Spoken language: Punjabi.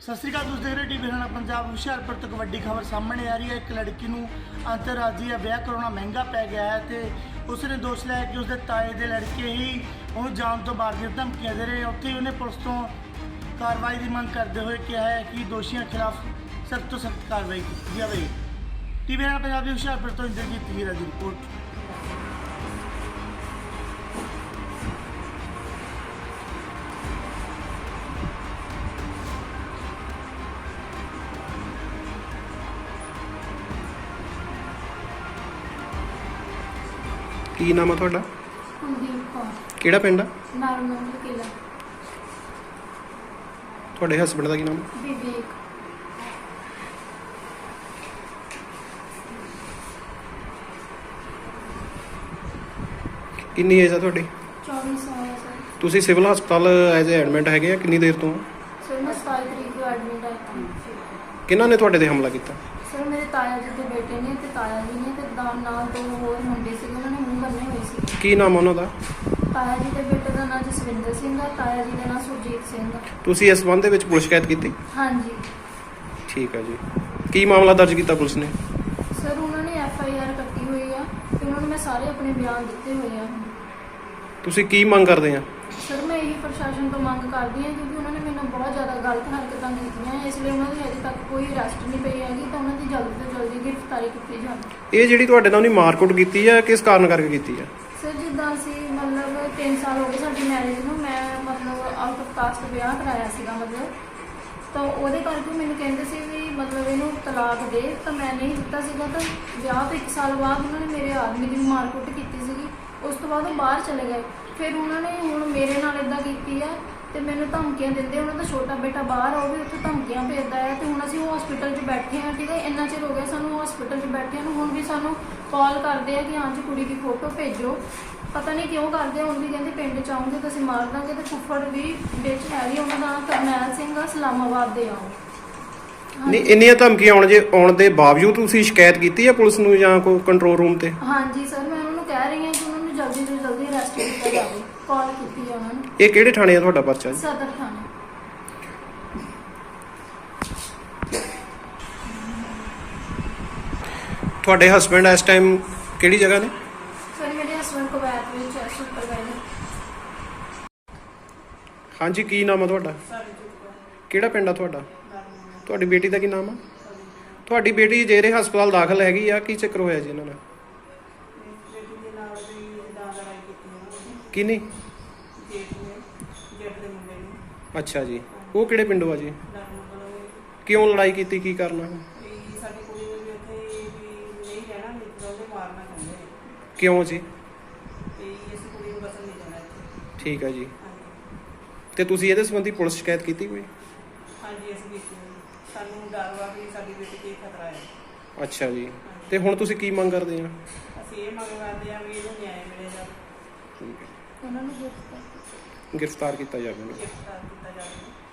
ਸਤਿ ਸ਼੍ਰੀ ਅਕਾਲ ਤੁਸੀਂ ਦੇਖ ਰਹੇ ਟੀਵੀ ਹਰਿਆਣਾ ਪੰਜਾਬ ਹੁਸ਼ਿਆਰਪੁਰ ਤੋਂ ਇੱਕ ਵੱਡੀ ਖਬਰ ਸਾਹਮਣੇ ਆ ਰਹੀ ਹੈ। ਇੱਕ ਲੜਕੀ ਨੂੰ ਅੰਤਰਰਾਜੀ ਵਿਆਹ ਕਰਾਉਣਾ ਮਹਿੰਗਾ ਪੈ ਗਿਆ ਹੈ ਤੇ ਉਸ ਨੇ ਦੋਸ਼ ਲਾਇਆ ਕਿ ਉਸਦੇ ਤਾਏ ਦੇ ਲੜਕੇ ਹੀ ਉਹਨੂੰ ਜਾਣ ਤੋਂ ਮਾਰ ਦੀਆਂ ਧਮਕੀਆਂ ਦੇ ਰਹੇ। ਉੱਥੇ ਹੀ ਉਹਨੇ ਪੁਲਿਸ ਤੋਂ ਕਾਰਵਾਈ ਦੀ ਮੰਗ ਕਰਦੇ ਹੋਏ ਕਿਹਾ ਹੈ ਕਿ ਦੋਸ਼ੀਆਂ ਖਿਲਾਫ ਸਖਤ ਤੋਂ ਸਖਤ ਕਾਰਵਾਈ ਕੀਤੀ ਜਾਵੇ। ਟੀਵੀ ਹਰਿਆਣਾ ਪੰਜਾਬ ਦੀ ਹੁਸ਼ਿਆਰਪੁਰ ਤੋਂ ਇੰਦਰਜੀਤ ਹੀਰਾ ਦੀ ਰਿਪੋਰਟ। ਕੀ ਨਾਮ ਆ ਤੁਹਾਡਾ? ਕੁਲਦੀਪ ਕੌਰ। ਕਿਹੜਾ ਪਿੰਡ ਆ? ਨਾਰਮਲ ਕਿਲਾ ਤੁਹਾਡੇ ਹਸਬੰਡ ਦਾ ਕੀ ਨਾਮ? ਵਿਵੇਕ। ਕਿੰਨੀ ਏਜ ਆ ਤੁਹਾਡੀ? 24 ਸਾਲ ਸਰ। ਤੁਸੀਂ ਸਿਵਲ ਹਸਪਤਾਲ ਐਜ਼ ਐਡਮਿਟ ਹੈਗੇ ਆ ਕਿੰਨੀ ਦੇਰ ਤੋਂ? ਸਰ ਮੈਂ 27 ਤਰੀਕ ਨੂੰ ਐਡਮਿਟ ਆਇਆ ਕਿਹਨਾਂ ਨੇ ਤੁਹਾਡੇ ਤੇ ਹਮਲਾ ਕੀਤਾ? ਸਰ ਮੇਰੇ ਤਾਇਆ ਜੀ ਦੇ ਬੇਟੇ ਨੇ ਤੇ ਤਾਇਆ ਜੀ ਨੇ ਤੇ ਦਾ ਨਾਲ ਦੋ ਹੋਰ ਮੁੰਡੇ ਸੀ ਉਹਨਾਂ ਨੇ ਮੂੰਹ ਬੰਨੇ ਹੋਏ ਸੀ ਕੀ ਨਾਮ ਉਹਨਾਂ ਦਾ? ਤਾਇਆ ਜੀ ਦੇ ਬੇਟੇ ਦਾ ਨਾਮ ਜਸਵਿੰਦਰ ਸਿੰਘ ਆ ਤਾਇਆ ਜੀ ਦਾ ਨਾਮ ਸੁਰਜੀਤ ਸਿੰਘ ਆ। ਤੁਸੀਂ ਇਸ ਸੰਬੰਧ ਦੇ ਵਿੱਚ ਪੁਲਿਸ ਸ਼ਿਕਾਇਤ ਕੀਤੀ? ਹਾਂਜੀ। ਠੀਕ ਆ ਜੀ। ਕੀ ਮਾਮਲਾ ਦਰਜ ਕੀਤਾ ਪੁਲਿਸ ਨੇ? ਸਰ ਉਹਨਾਂ ਨੇ ਐਫ ਆਈ ਆਰ ਕੱਟੀ ਹੋਈ ਆ ਤੇ ਉਹਨਾਂ ਨੂੰ ਮੈਂ ਸਾਰੇ ਆਪਣੇ ਬਿਆਨ ਦਿੱਤੇ ਹੋਏ ਆ। ਤੁਸੀਂ ਕੀ ਮੰਗ ਕਰਦੇ ਆ? ਸਰ ਮੈਂ ਇਹੀ ਪ੍ਰਸ਼ਾਸਨ ਤੋਂ ਮੰਗ ਕਰਦੀ ਹਾਂ ਕਿਉਂਕਿ ਉਹਨਾਂ ਨੇ ਮੈਨੂੰ ਬਹੁਤ ਜ਼ਿਆਦਾ ਗਲਤ ਹਰਕਤਾਂ ਕੀਤੀਆਂ ਇਸ ਲਈ ਉਹਨਾਂ ਦੀ ਅਜੇ ਤੱਕ ਕੋਈ ਅਰੈਸਟ ਨਹੀਂ ਪਈ ਹੈਗੀ ਤਾਂ ਉਹਨਾਂ ਦੀ ਜਲਦੀ ਤੋਂ ਜਲਦੀ ਗ੍ਰਿਫਤਾਰੀ ਕੀਤੀ ਜਾਵੇ ਇਹ ਜਿਹੜੀ ਤੁਹਾਡੇ ਨਾਲ ਉਹਨੇ ਮਾਰਕੁੱਟ ਕੀਤੀ ਆ ਕਿਸ ਕਾਰਨ ਕਰਕੇ ਕੀਤੀ ਆ? ਸਰ ਜਿੱਦਾਂ ਅਸੀਂ ਮਤਲਬ 3 ਸਾਲ ਹੋ ਗਏ ਸਾਡੀ ਮੈਰਿਜ ਨੂੰ ਮੈਂ ਮਤਲਬ ਆਊਟ ਆਫ ਕਾਸਟ ਵਿਆਹ ਕਰਾਇਆ ਸੀਗਾ ਮਤਲਬ। ਤਾਂ ਉਹਦੇ ਕਰਕੇ ਮੈਨੂੰ ਕਹਿੰਦੇ ਸੀ ਵੀ ਮਤਲਬ ਇਹਨੂੰ ਤਲਾਕ ਦੇ। ਤਾਂ ਮੈਂ ਨਹੀਂ ਦਿੱਤਾ ਸੀਗਾ ਤਾਂ ਵਿਆਹ ਤੋਂ 1 ਸਾਲ ਬਾਅਦ ਉਹਨਾਂ ਨੇ ਮੇਰੇ ਆਦਮੀ ਦੀ ਮਾਰਕੁੱਟ ਕੀਤੀ ਸੀਗੀ। ਉਸ ਤੋਂ ਬਾਅਦ ਉਹ ਬਾਹਰ ਚਲੇ ਗਏ। ਫਿਰ ਉਹਨਾਂ ਨੇ ਹੁਣ ਮੇਰੇ ਨਾਲ ਇਦਾਂ ਕੀਤੀ ਆ ਤੇ ਮੈਨੂੰ ਧਮਕੀਆਂ ਦਿੰਦੇ ਉਹਨਾਂ ਦਾ ਛੋਟਾ ਬੇਟਾ ਬਾਹਰ ਆ ਉਹ ਵੀ ਉੱਥੇ ਧਮਕੀਆਂ ਭੇਜਦਾ ਹੈ ਤੇ ਹੁਣ ਅਸੀਂ ਹਸਪੀਟਲ 'ਚ ਬੈਠੇ ਆ ਠੀਕ ਹੈ ਇੰਨਾ ਚਿਰ ਹੋ ਗਿਆ ਸਾਨੂੰ ਹਸਪੀਟਲ 'ਚ ਬੈਠਿਆਂ ਨੂੰ ਹੁਣ ਵੀ ਸਾਨੂੰ ਕਾਲ ਕਰਦੇ ਆ ਕਿ ਹਾਂ ਜੀ ਕੁੜੀ ਦੀ ਫੋਟੋ ਭੇਜੋ। ਪਤਾ ਨਹੀਂ ਕਿਉਂ ਕਰਦੇ ਆ ਹੁਣ ਵੀ ਕਹਿੰਦੇ ਪਿੰਡ 'ਚ ਆਉਂਗੇ ਤਾਂ ਅਸੀਂ ਮਾਰ ਦਾਂਗੇ ਤੇ ਫੁੱਫੜ ਵੀ ਵਿੱਚ ਹੈ ਵੀ ਉਹਨਾਂ ਦਾ ਨਾਮ ਕਰਨੈਲ ਸਿੰਘ ਆ ਇਸਲਾਮਾਬਾਦ ਦੇ ਆਓ ਨਹੀਂ ਇੰਨੀਆਂ ਧਮਕੀਆਂ ਆਉਣ ਜੇ ਆਉਣ ਦੇ ਬਾਵਜੂਦ ਤੁਸੀਂ ਸ਼ਿਕਾਇਤ ਕੀਤੀ ਆ ਪੁਲਿਸ ਨੂੰ ਜਾਂ ਕੋਈ ਕੰਟਰੋਲ ਰੂਮ ਤੇ? ਹਾਂਜੀ ਸਰ ਮੈਂ ਉਹਨਾਂ ਨੂੰ ਕਹਿ ਰਹੀ ਹਾਂ ਕਿ ਉਹਨਾਂ ਨੂੰ ਜਲਦੀ ਤੋਂ ਜਲਦੀ ਕਾਲ ਕੀਤੀ ਉਹਨਾਂ ਨੂੰ। ਇਹ ਕਿਹੜੇ ਥਾਣੇ ਆ ਤੁਹਾਡਾ ਪਰਚਾ ਜੀ? ਸਦਰ ਥਾਣੇ। ਤੁਹਾਡੇ ਹਸਬੰਡ ਇਸ ਟਾਈਮ ਕਿਹੜੀ ਜਗ੍ਹਾ ਨੇ? ਸਰ ਮੇਰੇ ਹਸਬੰਡ ਕੁਵੈਤ ਵਿੱਚ ਹੈ ਸੁਪਰਵਾਈਜ਼ਰ ਹਾਂਜੀ ਕੀ ਨਾਮ ਆ ਤੁਹਾਡਾ? ਕਿਹੜਾ ਪਿੰਡ ਆ ਤੁਹਾਡਾ? ਤੁਹਾਡੀ ਬੇਟੀ ਦਾ ਕੀ ਨਾਮ ਆ? ਤੁਹਾਡੀ ਬੇਟੀ ਜਿਹੜੇ ਹਸਪਤਾਲ ਦਾਖਲ ਹੈਗੀ ਆ ਕੀ ਚੱਕਰ ਹੋਇਆ ਜੀ ਇਹਨਾਂ ਨਾਲ ਕਿੰਨੀ ਅੱਛਾ ਜੀ। ਉਹ ਕਿਹੜੇ ਪਿੰਡੋਂ ਆ ਜੀ? ਕਿਉਂ ਲੜਾਈ ਕੀਤੀ? ਕੀ ਕਰਨਾ ਕਿਉਂ ਜੀ? ਠੀਕ ਹੈ ਜੀ। ਤੇ ਤੁਸੀਂ ਇਹਦੇ ਸੰਬੰਧੀ ਪੁਲਿਸ ਸ਼ਿਕਾਇਤ ਕੀਤੀ ਕੋਈ? ਹਾਂਜੀ ਅਸੀਂ ਕੀਤੀ ਹੋਈ। ਸਾਨੂੰ ਡਰ ਵਾ ਵੀ ਸਾਡੀ ਬੇਟੀ ਤੇ ਖਤਰਾ ਹੈ ਅੱਛਾ ਜੀ। ਤੇ ਹੁਣ ਤੁਸੀਂ ਕੀ ਮੰਗ ਕਰਦੇ ਆ? ਅਸੀਂ ਇਹ ਮੰਗ ਕਰਦੇ ਆ ਵੀ ਇਹਨੂੰ ਨਿਆਂ ਮਿਲੇ ਜਾ ਠੀਕ ਹੈ ਉਹਨਾਂ ਨੂੰ ਗ੍ਰਿਫਤਾਰ ਗ੍ਰਿਫਤਾਰ ਕੀਤਾ ਜਾਵੇ ਗ੍ਰਿਫਤਾਰ ਕੀਤਾ ਜਾਵੇ